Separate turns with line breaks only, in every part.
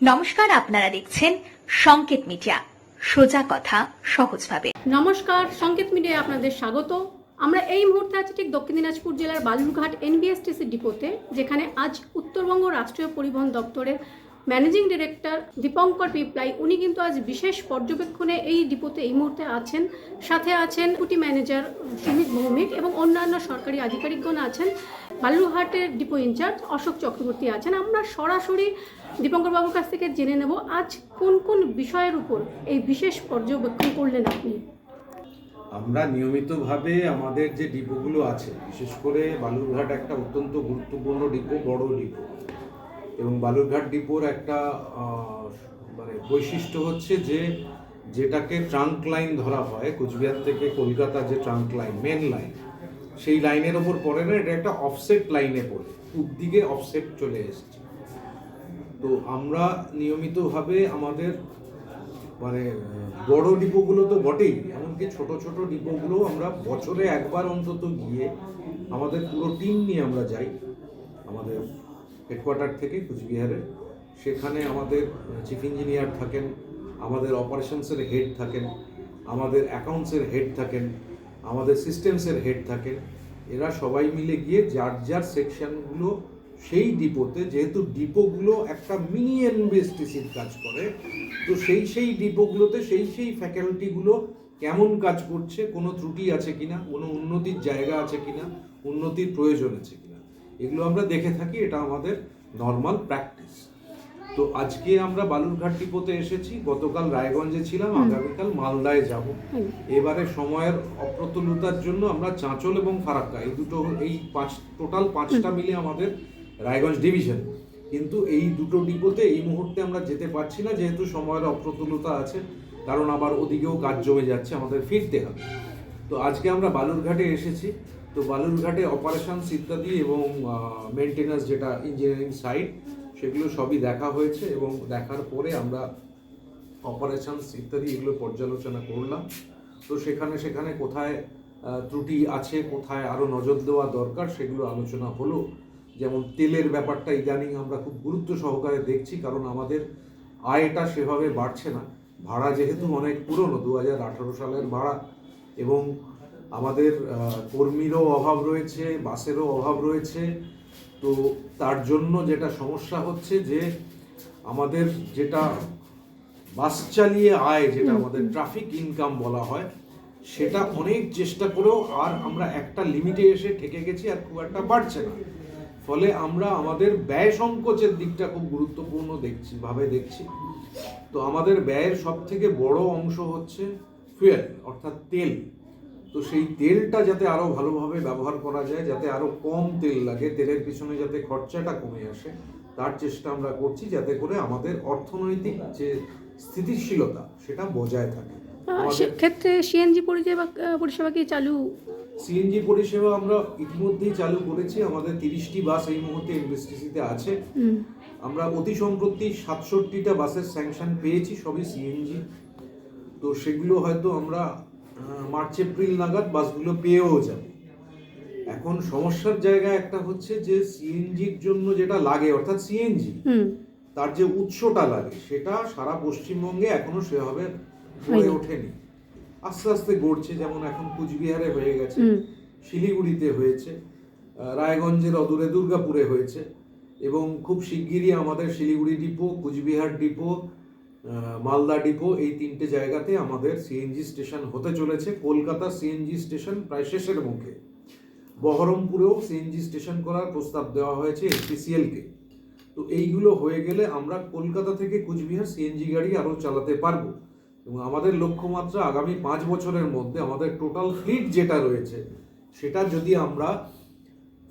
নমস্কার, আপনারা দেখছেন সংকেত মিডিয়া। সোজা কথা, সহজভাবে।
নমস্কার, সংকেত মিডিয়ায় আপনাদের স্বাগত। আমরা এই মুহূর্তে আছি ঠিক দক্ষিণ দিনাজপুর জেলার বালুরঘাট এনবিএসটিসি ডিপোতে, যেখানে আজ উত্তরবঙ্গ রাষ্ট্রীয় পরিবহন দপ্তরের ম্যানেজিং ডিরেক্টর দীপঙ্কর পিপলাই, উনি কিন্তু আজ বিশেষ পর্যবেক্ষণে এই ডিপোতে এই মুহূর্তে আছেন। সাথে আছেন কুটি ম্যানেজার সুমিত ভৌমিক এবং অন্যান্য সরকারি আধিকারিকগণ আছেন। বালুরঘাটের ডিপো ইনচার্জ অশোক চক্রবর্তী আছেন। আমরা সরাসরি দীপঙ্কর বাবুর কাছ থেকে জেনে নেব, আজ কোন কোন বিষয়ের উপর এই বিশেষ পর্যবেক্ষণ করলেন আপনি?
আমরা নিয়মিতভাবে আমাদের যে ডিপোগুলো আছে, বিশেষ করে বালুরঘাট একটা অত্যন্ত গুরুত্বপূর্ণ ডিপো, বড় ডিপো। এবং বালুরঘাট ডিপোর একটা মানে বৈশিষ্ট্য হচ্ছে যে, যেটাকে ট্রাঙ্ক লাইন ধরা হয়, কোচবিহার থেকে কলকাতা যে ট্রাঙ্ক লাইন, মেন লাইন সেই লাইনের ওপর পড়ে না, এটা একটা অফসেট লাইনে পড়ে। দিকে অফসেট চলে এসছে। তো আমরা নিয়মিতভাবে আমাদের মানে বড় ডিপোগুলো তো বটেই, এমনকি ছোট ছোট ডিপোগুলো আমরা বছরে একবার অন্তত গিয়ে আমাদের পুরো টিম নিয়ে আমরা যাই, আমাদের হেডকোয়ার্টার থেকে কুচবিহারে সেখানে আমাদের চিফ ইঞ্জিনিয়ার থাকেন, আমাদের অপারেশনসের হেড থাকেন, আমাদের অ্যাকাউন্টসের হেড থাকেন, আমাদের সিস্টেমসের হেড থাকেন। এরা সবাই মিলে গিয়ে যার যার সেকশনগুলো সেই ডিপোতে যেহেতু ডিপোগুলো একটা মিনি এনবিএসটিসির কাজ করে, তো সেই সেই ডিপোগুলোতে সেই সেই ফ্যাকাল্টিগুলো কেমন কাজ করছে, কোনো ত্রুটি আছে কিনা, কোনো উন্নতির জায়গা আছে কিনা, উন্নতির প্রয়োজন আছে কিনা, এগুলো আমরা দেখে থাকি, এটা আমাদের নর্মাল প্র্যাকটিস তো আজকে আমরা বালুরঘাট ডিপোতে এসেছি। গতকাল রায়গঞ্জে ছিলাম আগামীকাল মালদায় যাব। এবারে সময়ের অপ্রতুলতার জন্য আমরা চাঁচল এবং ফারাক্কা এই দুটো এই পাঁচ টোটাল পাঁচটা মিলে আমাদের রায়গঞ্জ ডিভিশন। কিন্তু এই দুটো ডিপোতে এই মুহূর্তে আমরা যেতে পারছি না যেহেতু সময়ের অপ্রতুলতা আছে কারণ আবার ওদিকেও কাজ জমে যাচ্ছে আমাদের ফিরতে হবে। তো আজকে আমরা বালুরঘাটে এসেছি। তো বালুরঘাটে অপারেশনস ইত্যাদি এবং মেনটেন্যান্স যেটা ইঞ্জিনিয়ারিং সাইট সেগুলো সবই দেখা হয়েছে এবং দেখার পরে আমরা অপারেশনস ইত্যাদি এগুলো পর্যালোচনা করলাম। তো সেখানে সেখানে কোথায় ত্রুটি আছে, কোথায় আরও নজর দেওয়া দরকার সেগুলো আলোচনা হলো। যেমন তেলের ব্যাপারটা ইদানিং আমরা খুব গুরুত্ব সহকারে দেখছি কারণ আমাদের আয়টা সেভাবে বাড়ছে না। ভাড়া যেহেতু অনেক পুরনো দু হাজার আঠারো সালের ভাড়া এবং আমাদের কর্মীরও অভাব রয়েছে, বাসেরও অভাব রয়েছে তো তার জন্য যেটা সমস্যা হচ্ছে যে আমাদের যেটা বাস চালিয়ে আয় যেটা আমাদের ট্রাফিক ইনকাম বলা হয় সেটা অনেক চেষ্টা করেও আর আমরা একটা লিমিটে এসে ঠেকে গেছি আর খুব একটা বাড়ছে না। ফলে আমরা আমাদের ব্যয় সংকোচের দিকটা খুব গুরুত্বপূর্ণ দেখছি ভাবে দেখছি। তো আমাদের ব্যয়ের সব থেকে বড় অংশ হচ্ছে ফুয়েল অর্থাৎ তেল। তো সেই তেলটা যাতে আরও ভালোভাবে ব্যবহার করা যায় যাতে আরও কম তেল লাগে তেলের পিছনে যাতে খরচাটা কমে আসে তার চেষ্টা আমরা করছি যাতে করে আমাদের অর্থনৈতিক যে স্থিতিশীলতা সেটা বজায় থাকে।
সেক্ষেত্রে সিএনজি পরিষেবা পরিষেবা কি চালু?
সিএনজি পরিষেবা আমরা ইতিমধ্যেই চালু করেছি আমাদের তিরিশটি বাস এই মুহূর্তে এনবিএসটিসিতে আছে। আমরা অতি সম্প্রতি সাতষট্টিটা বাসের স্যাংশন পেয়েছি সবই সিএনজি। তো সেগুলো হয়তো আমরা মার্চ এপ্রিল নাগাদ বাসগুলো পেয়েও যাব। এখন সমস্যার জায়গা একটা হচ্ছে যে সিএনজির জন্য যেটা লাগে অর্থাৎ সিএনজি তার যে উৎসটা লাগে সেটা সারা পশ্চিমবঙ্গে এখনও সেভাবে গড়ে ওঠেনি। আস্তে আস্তে গড়ছে যেমন এখন কুচবিহারে হয়ে গেছে শিলিগুড়িতে হয়েছে রায়গঞ্জের অদূরে দুর্গাপুরে হয়েছে এবং খুব শিগগিরই আমাদের Siliguri depot Cooch Behar depot Malda depot এই তিনটে জায়গাতে আমাদের সিএনজি স্টেশন হতে চলেছে। কলকাতা সিএনজি স্টেশন প্রায় শেষের মুখে। বহরমপুরেও সিএনজি স্টেশন করার প্রস্তাব দেওয়া হয়েছে এসপিসিএলকে তো এইগুলো হয়ে গেলে আমরা কলকাতা থেকে কুচবিহার সিএনজি গাড়ি আরও চালাতে পারব। এবং আমাদের লক্ষ্যমাত্রা আগামী পাঁচ বছরের মধ্যে আমাদের টোটাল ফ্লিট যেটা রয়েছে, সেটা যদি আমরা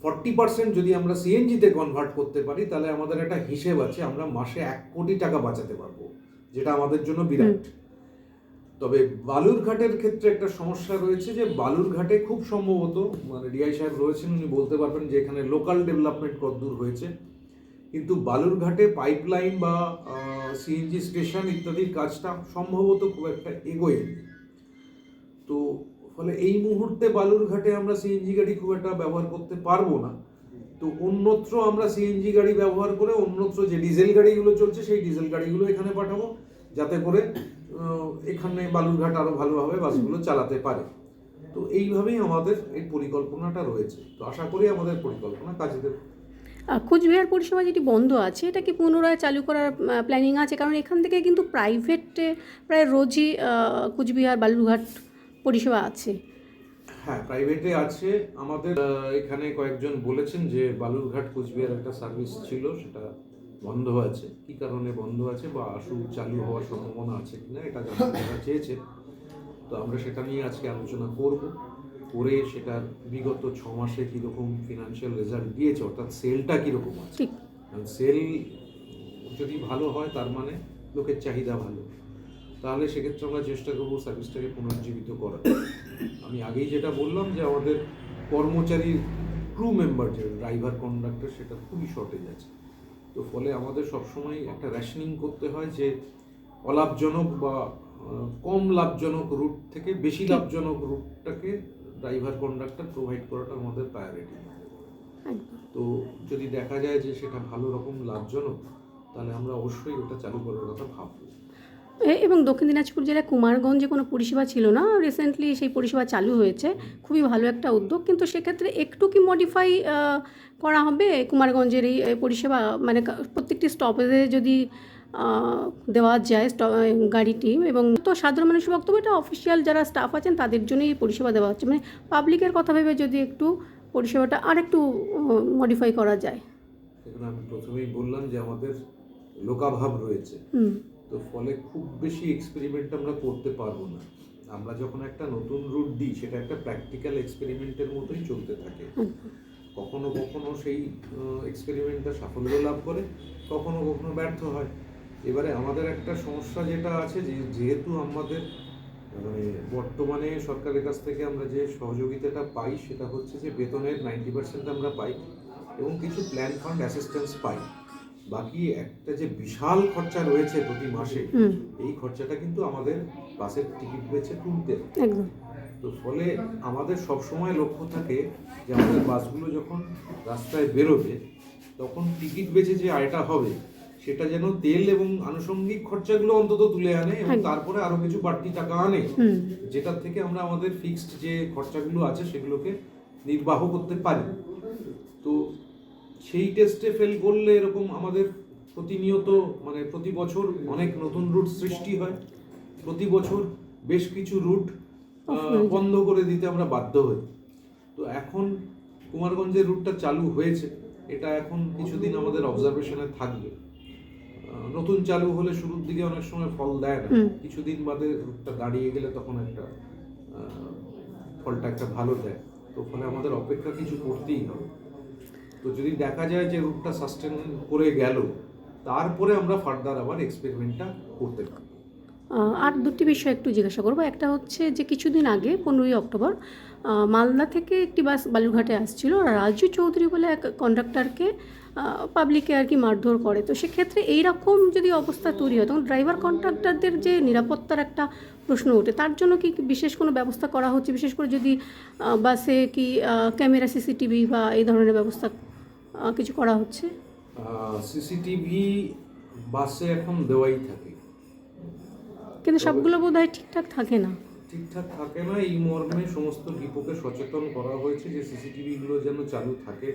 ফর্টি পার্সেন্ট যদি আমরা সিএনজিতে কনভার্ট করতে পারি, তাহলে আমাদের একটা হিসেব আছে, আমরা মাসে এক কোটি টাকা বাঁচাতে পারব। যেটা আমাদের জন্য বিরাট। তবে বালুরঘাটের ক্ষেত্রে একটা সমস্যা রয়েছে যে বালুরঘাটে খুব সম্ভবত মানে ডিআই সাহেব রয়েছেন উনি বলতে পারবেন যে এখানে লোকাল ডেভেলপমেন্ট কতদূর হয়েছে। কিন্তু বালুরঘাটে পাইপলাইন বা সিএনজি স্টেশন ইত্যাদির কাজটা সম্ভবত খুব একটা এগোয়নি। তো ফলে এই মুহূর্তে বালুরঘাটে আমরা সিএনজি গাড়ি খুব একটা ব্যবহার করতে পারব না। তো অন্যত্র আমরা সিএনজি গাড়ি ব্যবহার করে অন্যত্র যে ডিজেল গাড়িগুলো চলছে সেই ডিজেল গাড়িগুলো এখানে পাঠাবো। যাতে করে এখানে বালুরঘাট আরও ভালোভাবে বাসগুলো চালাতে পারে। তো এইভাবেই আমাদের এই পরিকল্পনাটা রয়েছে। তো আশা করি আমাদের পরিকল্পনা কাজে দেবে।
কোচবিহার পরিষেবা যেটি বন্ধ আছে এটা কি পুনরায় চালু করার প্ল্যানিং আছে? কারণ এখান থেকে কিন্তু প্রাইভেটে প্রায় রোজই কোচবিহার বালুরঘাট পরিষেবা আছে।
হ্যাঁ প্রাইভেটে আছে। আমাদের এখানে কয়েকজন বলেছেন যে বালুরঘাট কোচবিহার একটা সার্ভিস ছিল সেটা বন্ধ আছে। কি কারণে বন্ধ আছে বা আশু চালু হওয়ার সম্ভাবনা আছে কিনা এটা তারা চেয়েছে। তো আমরা সেটা নিয়ে আজকে আলোচনা করব। করে সেটার বিগত ছ মাসে কীরকম ফিনান্সিয়াল রেজাল্ট দিয়েছে অর্থাৎ সেলটা কীরকম আছে?
ঠিক।
সেল যদি ভালো হয় তার মানে লোকের চাহিদা ভালো। তাহলে সেক্ষেত্রে আমরা চেষ্টা করব সার্ভিসটাকে পুনর্জীবিত করার। আমি আগেই যেটা বললাম যে আমাদের কর্মচারীর ক্রু মেম্বার যে ড্রাইভার কন্ডাক্টর সেটা খুবই শর্টেজ আছে। তো ফলে আমাদের সবসময় একটা রেশনিং করতে হয় যে অলাভজনক বা কম লাভজনক রুট থেকে বেশি লাভজনক রুটটাকে ড্রাইভার কন্ডাক্টর প্রোভাইড করাটা আমাদের প্রায়োরিটি তো যদি দেখা যায় যে সেটা ভালো রকম লাভজনক তাহলে আমরা অবশ্যই ওটা চালু করার কথা ভাববো।
এবং দক্ষিণ দিনাজপুর জেলায় কুমারগঞ্জে কোনো পরিষেবা ছিল না রিসেন্টলি সেই পরিষেবা চালু হয়েছে। খুবই ভালো একটা উদ্যোগ কিন্তু সেক্ষেত্রে একটু কি মডিফাই করা হবে কুমারগঞ্জের এই পরিষেবা? মানে প্রত্যেকটি স্টপেজে যদি দেওয়া যায় গাড়িটি এবং তো সাধারণ মানুষের বক্তব্য এটা অফিসিয়াল যারা স্টাফ আছেন তাদের জন্যই এই পরিষেবা দেওয়া হচ্ছে। মানে পাবলিকের কথা ভেবে যদি একটু পরিষেবাটা আর একটু মডিফাই করা যায়।
আমি প্রথমেই বললাম যে আমাদের লোকাভাব রয়েছে। তো ফলে খুব বেশি এক্সপেরিমেন্ট আমরা করতে পারব না। আমরা যখন একটা নতুন রুট দিই, সেটা একটা প্র্যাকটিক্যাল এক্সপেরিমেন্টের মতোই চলতে থাকে। কখনো কখনো সেই এক্সপেরিমেন্টটা সাফল্য লাভ করে, কখনো কখনো ব্যর্থ হয়। এবারে আমাদের একটা সমস্যা যেটা আছে যে, যেহেতু আমাদের মানে বর্তমানে সরকারের কাছ থেকে আমরা যে সহযোগিতাটা পাই, সেটা হচ্ছে যে বেতনের নাইনটি পার্সেন্ট আমরা পাই এবং কিছু প্ল্যান ফান্ড অ্যাসিস্ট্যান্স পাই। বাকি একটা যে বিশাল খরচা রয়েছে প্রতি মাসে এই খরচাটা কিন্তু আমাদের বাসের টিকিট বেচে তুলতে তো ফলে আমাদের সব সময় লক্ষ্য থাকে যে আমাদের বাসগুলো যখন রাস্তায় বেরোবে তখন টিকিট বেচে যে আয়টা হবে সেটা যেন তেল এবং আনুষঙ্গিক খরচাগুলো অন্তত তুলে আনে এবং তারপরে আরও কিছু বাড়তি টাকা আনে যেটার থেকে আমরা আমাদের ফিক্সড যে খরচাগুলো আছে সেগুলোকে নির্বাহ করতে পারি। তো সেই টেস্টে ফেল করলে এরকম আমাদের প্রতিনিয়ত মানে প্রতি বছর অনেক নতুন রুট সৃষ্টি হয়। প্রতি বছর বেশ কিছু রুট বন্ধ করে দিতে আমরা বাধ্য হই। তো এখন কুমারগঞ্জের রুটটা চালু হয়েছে। এটা এখন কিছুদিন আমাদের অবজারভেশনে থাকবে। নতুন চালু হলে শুরুর দিকে অনেক সময় ফল দেয় না। কিছুদিন বাদে রুটটা দাঁড়িয়ে গেলে তখন একটা ফলটা একটা ভালো দেয়। তো ফলে আমাদের অপেক্ষা কিছু করতেই হবে। তো যদি দেখা যায় যে রুটটা সাস্টেন করে গেল তারপরে আমরা ফার্দার আবার এক্সপেরিমেন্টটা করতে
আহ, আর দুটি বিষয় একটু জিজ্ঞাসা করব। একটা হচ্ছে যে কিছুদিন আগে পনেরোই অক্টোবর মালদা থেকে একটি বাস বালুরঘাটে আসছিল। রাজু চৌধুরী বলে এক কন্ডাক্টরকে পাবলিকে আর কি মারধর করে। তো সেক্ষেত্রে এইরকম যদি অবস্থা তৈরি হয় তখন ড্রাইভার কন্ট্রাক্টরদের যে নিরাপত্তার একটা প্রশ্ন ওঠে তার জন্য কি বিশেষ কোনো ব্যবস্থা করা হচ্ছে? বিশেষ করে যদি বাসে কি ক্যামেরা সিসিটিভি বা এই ধরনের ব্যবস্থা কিছু করা হচ্ছে?
সিসিটিভি বাসে এখন দেওয়াই থাকে।
কিন্তু সবগুলো বোধ হয় ঠিকঠাক থাকে না।
ঠিকঠাক থাকে না এই মর্মে সমস্ত ডিপোকে সচেতন করা হয়েছে যে সিসিটিভিগুলো যেন চালু থাকে।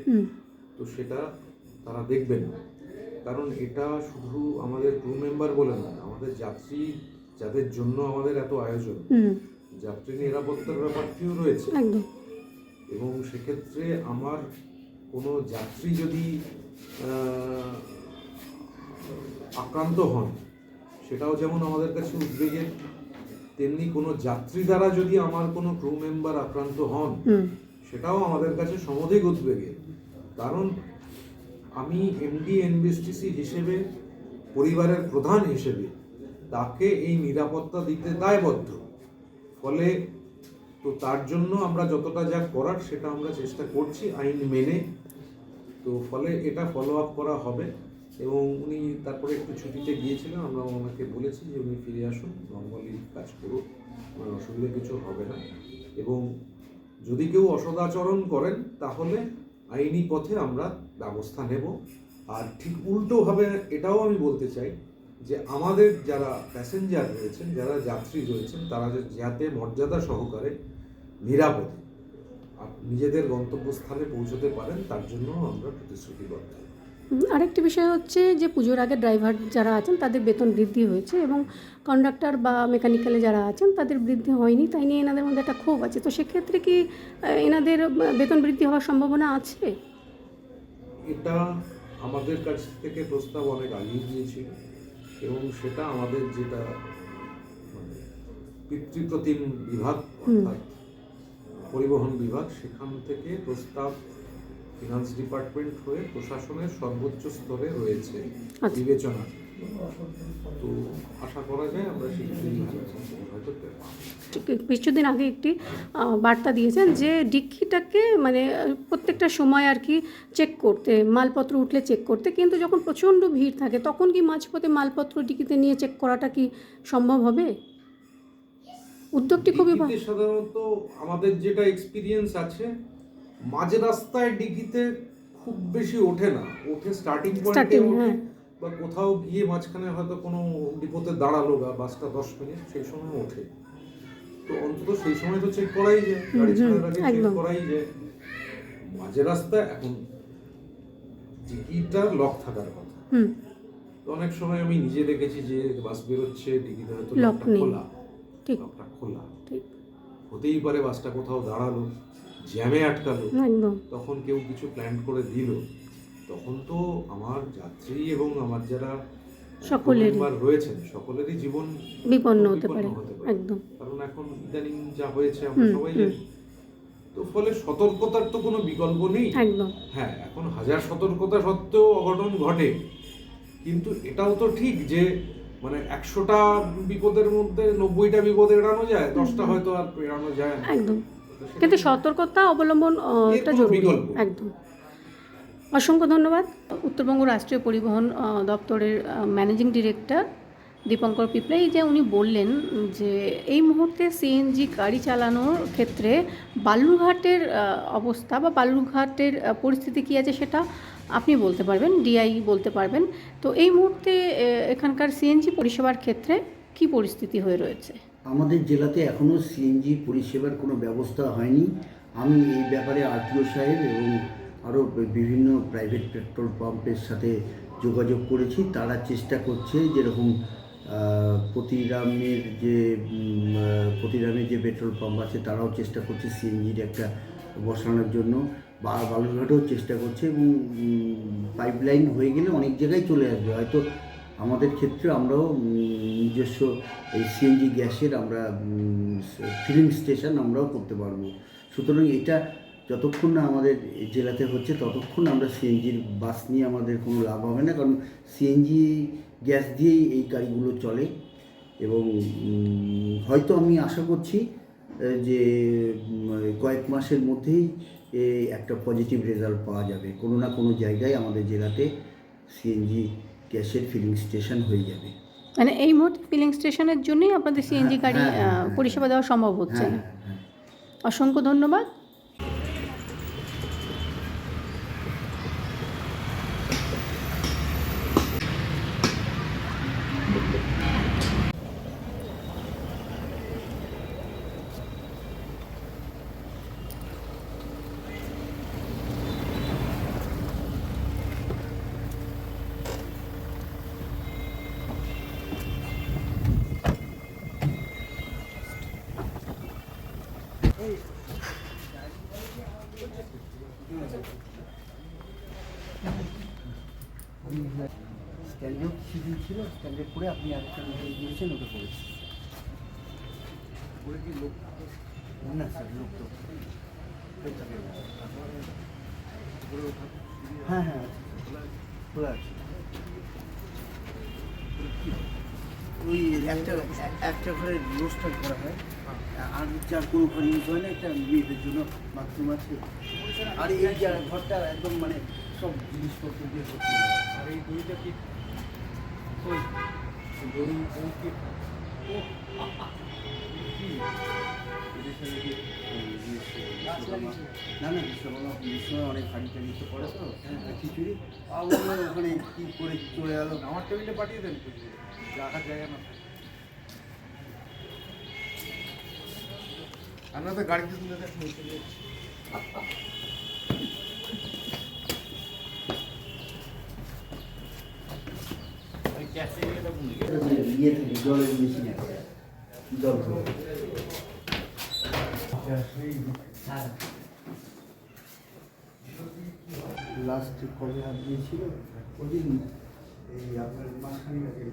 তো সেটা তারা দেখবেন কারণ এটা শুধু আমাদের ক্রু মেম্বার বলে না আমাদের যাত্রী যাদের জন্য আমাদের এত আয়োজন। যাত্রী নিরাপত্তার ব্যাপারটিও রয়েছে। এবং সেক্ষেত্রে আমার কোনো যাত্রী যদি আক্রান্ত হন সেটাও যেমন আমাদের কাছে উদ্বেগের তেমনি কোনো যাত্রী দ্বারা যদি আমার কোনো ক্রু মেম্বার আক্রান্ত হন সেটাও আমাদের কাছে সমধিক উদ্বেগের। কারণ আমি এমডি এনবিএসটিসি হিসেবে পরিবারের প্রধান হিসেবে তাকে এই নিরাপত্তা দিতে দায়বদ্ধ। ফলে তো তার জন্য আমরা যতটা যা করার সেটা আমরা চেষ্টা করছি আইন মেনে তো ফলে এটা ফলো আপ করা হবে এবং উনি তারপরে একটু ছুটিতে গিয়েছিলেন, আমরা ওনাকে বলেছি যে উনি ফিরে আসুন নর্মালি কাজ করুন কোনো অসুবিধা কিছু হবে না। এবং যদি কেউ অসদাচরণ করেন, তাহলে আইনি পথে আমরা ব্যবস্থা নেব। আর ঠিক উল্টোভাবে এটাও আমি বলতে চাই যে আমাদের যারা প্যাসেঞ্জার রয়েছেন, যারা যাত্রী রয়েছেন, তারা যাতে মর্যাদা সহকারে নিরাপদে নিজেদের গন্তব্যস্থানে পৌঁছতে পারেন তার জন্য আমরা প্রতিশ্রুতিবদ্ধ
আরেকটি বিষয় হচ্ছে যে পুজোর আগে ড্রাইভার যারা আছেন তাদের বেতন বৃদ্ধি হয়েছে এবং কন্ডাক্টর বা মেকানিক্যালে যারা আছেন তাদের বৃদ্ধি হয়নি তাই নিয়ে এনাদের মধ্যে একটা ক্ষোভ আছে। তো সেক্ষেত্রে কি এনাদের বেতন বৃদ্ধি হওয়ার সম্ভাবনা আছে?
এটা আমাদের কাছ থেকে প্রস্তাব অনেক আগেই দিয়েছিল এবং সেটা আমাদের যেটা মানে পিতৃপ্রতিম বিভাগ অর্থাৎ পরিবহন বিভাগ সেখান থেকে প্রস্তাব ফিনান্স ডিপার্টমেন্ট হয়ে প্রশাসনের সর্বোচ্চ স্তরে রয়েছে
আচ্ছা।
বিবেচনা। তো আশা করা যায় আমরা শীঘ্রই হয়তো
কিছুদিন আগে একটি বার্তা দিয়েছেন যে ডিক্কিটাকে মানে প্রত্যেকটা সময় আর কি চেক করতে মালপত্র উঠলে চেক করতে কিন্তু যখন প্রচণ্ড ভিড় থাকে তখন কি মাঝপথে মালপত্র ডিকিতে নিয়ে চেক করাটা কি সম্ভব হবে? উদ্যোগটি খুবই
সাধারণত আমাদের যেটা এক্সপিরিয়েন্স আছে মাঝে রাস্তায় ডিকিতে খুব বেশি ওঠে না। ওঠে স্টার্টিং পয়েন্টে ওঠে
হ্যাঁ।
বা কোথাও গিয়ে মাঝখানে হয়তো কোনো ডিপোতে দাঁড়াল বা বাসটা দশ মিনিট সেই সময় ওঠে। তো অন্তত সেই সময় তো চেক করাই যায় গাড়ি ছাড়ার আগে চেক করাই যায়। মাঝে রাস্তায় এখন ডিকিটা লক থাকার কথা।
হুম।
তো অনেক সময় আমি নিজে দেখেছি যে বাস বেরোচ্ছে ডিকিতে হয়তো
নেই।
খোলা।
ঠিক।
খোলা হতেই পারে বাসটা কোথাও দাঁড়াল জ্যামে আটকালো তখন কেউ কিছু প্ল্যান করে দিল। তখন তো আমার যাত্রী এবং আমার যারা member রয়েছেন সকলেরই জীবন
বিপন্ন হতে পারে। একদম।
কারণ এখন ইদানিং যা হয়েছে আমরা সবাই জানি। তো ফলে সতর্কতার তো কোনো বিকল্প নেই।
একদম।
হ্যাঁ এখন হাজার সতর্কতা সত্ত্বেও অঘটন ঘটে। কিন্তু এটাও তো ঠিক যে মানে একশোটা বিপদের মধ্যে নব্বইটা বিপদ এড়ানো যায় দশটা হয়তো আর এড়ানো যায় না।
একদম। কিন্তু সতর্কতা অবলম্বন এটা জরুরি। একদম। অসংখ্য ধন্যবাদ। উত্তরবঙ্গ রাষ্ট্রীয় পরিবহন দপ্তরের ম্যানেজিং ডিরেক্টর দীপঙ্কর পিপলাই যে উনি বললেন যে এই মুহূর্তে সিএনজি গাড়ি চালানোর ক্ষেত্রে বালুরঘাটের অবস্থা বা বালুরঘাটের পরিস্থিতি কী আছে সেটা আপনি বলতে পারবেন ডিআই বলতে পারবেন। তো এই মুহূর্তে এখানকার সিএনজি পরিষেবার ক্ষেত্রে কি পরিস্থিতি হয়ে রয়েছে?
আমাদের জেলাতে এখনও সিএনজি পরিষেবার কোনো ব্যবস্থা হয়নি। আমি এই ব্যাপারে আরটিও সাহেব এবং আরও বিভিন্ন প্রাইভেট পেট্রোল পাম্পের সাথে যোগাযোগ করেছি। তারা চেষ্টা করছে যেরকম প্রতিরামের যে প্রতিরামের যে পেট্রোল পাম্প আছে, তারাও চেষ্টা করছে সিএনজির একটা বসানোর জন্য। বালুরঘাটেও চেষ্টা করছে এবং পাইপলাইন হয়ে গেলে অনেক জায়গায় চলে আসবে। হয়তো আমাদের ক্ষেত্রে আমরাও নিজস্ব এই সিএনজি গ্যাসের আমরা ফিলিং স্টেশন আমরাও করতে পারব। সুতরাং এটা যতক্ষণ না আমাদের জেলাতে হচ্ছে, ততক্ষণ আমরা সিএনজির বাস নিয়ে আমাদের কোনো লাভ হবে না। কারণ সিএনজি গ্যাস দিয়েই এই গাড়িগুলো চলে এবং হয়তো আমি আশা করছি যে কয়েক মাসের মধ্যেই একটা পজিটিভ রেজাল্ট পাওয়া যাবে। কোনো না কোনো জায়গায় আমাদের জেলাতে সিএনজি গ্যাসের ফিলিং স্টেশন হয়ে যাবে।
মানে এই মুহূর্তে ফিলিং স্টেশনের জন্যই আপনাদের সিএনজি
হ্যাঁ,
গাড়ি
হ্যাঁ, হ্যাঁ।
পরিষেবা দেওয়া সম্ভব হচ্ছে। না অসংখ্য ধন্যবাদ
স্ট্যান্ডার্ড সিভিল ছিল স্ট্যান্ডার্ড করে আপনি আরেকটা নোটিশ দিয়েছেন ওটা করেছি করে কি লোক? না স্যার লোক তো। হ্যাঁ হ্যাঁ খোলা আছে? ওই একটা একটা ঘরে রোস্টার করা হয়। আর যার কোনো ঘর ইউজ হয় না একটা মেয়েদের জন্য বাথরুম আছে। আর এই যা ঘরটা একদম মানে সব জিনিসপত্র দিয়ে
আর এই দুইটা কি ওই ধরুন ও কি ও কি
না না বিশ্বকর্মা বিশ্বকর্মা অনেক হাড়ি টাড়ি তো পড়ে তো খিচুড়ি আমার ওখানে কী করে চলে গেল
আমার টেবিলে পাঠিয়ে দেন রাখার জায়গা না আমরা গাড়িতে
ইয়ে থেকে জলের মেশিন আছে জল। লাস্ট কবে হাত দিয়েছিল? ওদিন এই আপনার মাঝখানে আগে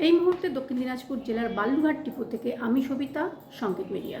এই মুহূর্তে দক্ষিণ দিনাজপুর জেলার বালুরঘাট ডিপো থেকে আমি Sabita Sanket media.